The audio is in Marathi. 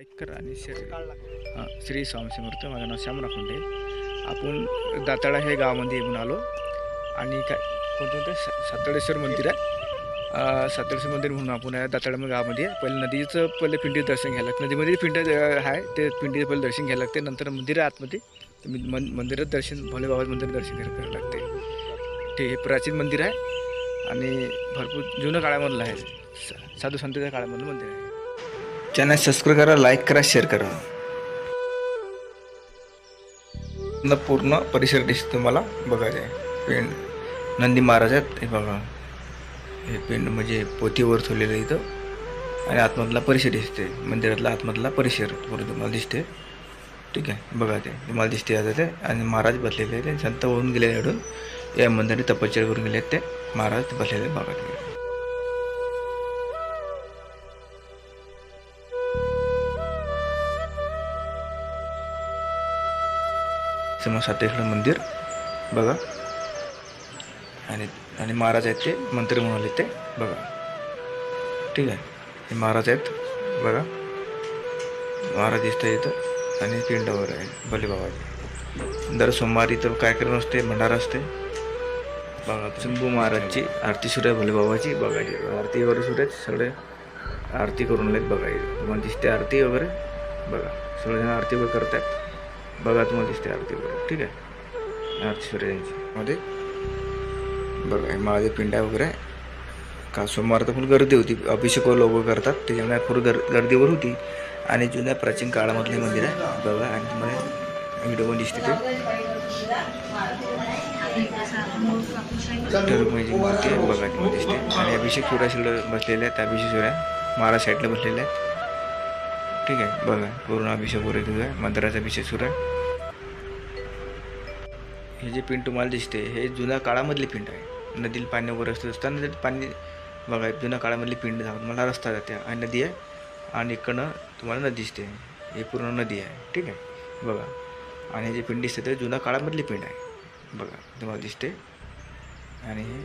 लाईक करा आणि शेअर हां श्री स्वामी समर्थ माझं नाव श्याम राखोंडे आपण दाताळा हे गावामध्ये येऊन आलो. आणि काय कोणतं होतं सा- सातळेश्वर मंदिर आहे. सातळेश्वर मंदिर म्हणून आपण आहे दाताळा गावामध्ये पहिले नदीचं पहिले पिंडी दर्शन घ्यायला लागतं. नदीमध्ये पिंड आहे. ते पिंडीचं पहिले दर्शन घ्यायला लागते. नंतर मंदिर आहे आतमध्ये. मन मंदिरात दर्शन भोले बाबाचं मंदिर दर्शन करायला लागते. ते हे प्राचीन मंदिर आहे. आणि भरपूर जुनं काळामधलं आहे. सा- साधू संतांच्या काळामधलं मंदिर आहे. चॅनल सबस्क्राईब करा लाईक करा शेअर करा. पूर्ण परिसर दिसतो तुम्हाला बघायचं आहे पेंड नंदी महाराज आहेत हे बघा. हे पेंड म्हणजे पोथीवर ठेवलेलं आहे इथं. आणि आतमधला परिसर दिसते मंदिरातला आतमधला परिसर पूर्ण तुम्हाला दिसते. ठीक आहे बघा ते. तुम्हाला दिसते आता ते. आणि महाराज बसलेले ते संत होऊन गेले एवढून या मंदिराने तपश्चर्या करून गेले आहेत ते. महाराज बसलेले बघा ते. समोर सातेश्वर मंदिर बघा. आणि आणि महाराज आहेत ते मंत्री म्हणून ते बघा. ठीक आहे. हे महाराज आहेत बघा. महाराज दिसतं इथं आणि पिंडावर आहे भलेबाबाचे दर सोमवारी इथं कार्यक्रम असते भंडारा असते. बघा शंभू महाराजची आरती सुरू आहे भोलेबाबाची बघायची आरती वगैरे सुरू आहेत सगळे आरती करून आलेत बघायची तुम्हाला दिसते आरती वगैरे? बघा सगळेजण आरती वगैरे करतात बघा तुम्हाला दिसते आरती वगैरे ठीक आहे? आरती सुरू आहे मध्ये? बघा महादेव पिंड्या वगैरे का सोमवार तर फुल गर्दी होती. अभिषेक लोक करतात. त्याच्यामुळे फुल गर गर्दीवर होती. आणि जुन्या प्राचीन काळामधले मंदिर आहे. बघा आणि तुम्हाला व्हिडिओ पण दिसते ते. टरमची मूर्ती आहे बघा तुम्हाला दिसते. आणि अभिषेक सुरा बसलेल्या बसलेले आहेत. अभिषेक सुरा. महाराज साईडला बसलेले आहेत. ठीक आहे. बघा पूर्ण अभिषेक वगैरे तुझा आहे. मंदिराचा अभिषेक सुरू आहे. हे जे पिंड तुम्हाला दिसते हे जुन्या काळामधली पिंड आहे. नदीला पाणी वगैरे असतं असताना ते पाणी बघा जुन्या काळामधली पिंड दाखवत मला रस्ता जाते आणि नदी आहे. आणि इकडनं तुम्हाला नदी दिसते. हे पूर्ण नदी आहे. ठीक आहे. बघा. आणि हे जे पिंड दिसते ते जुन्या काळामधली पिंड आहे. बघा तुम्हाला दिसते. आणि हे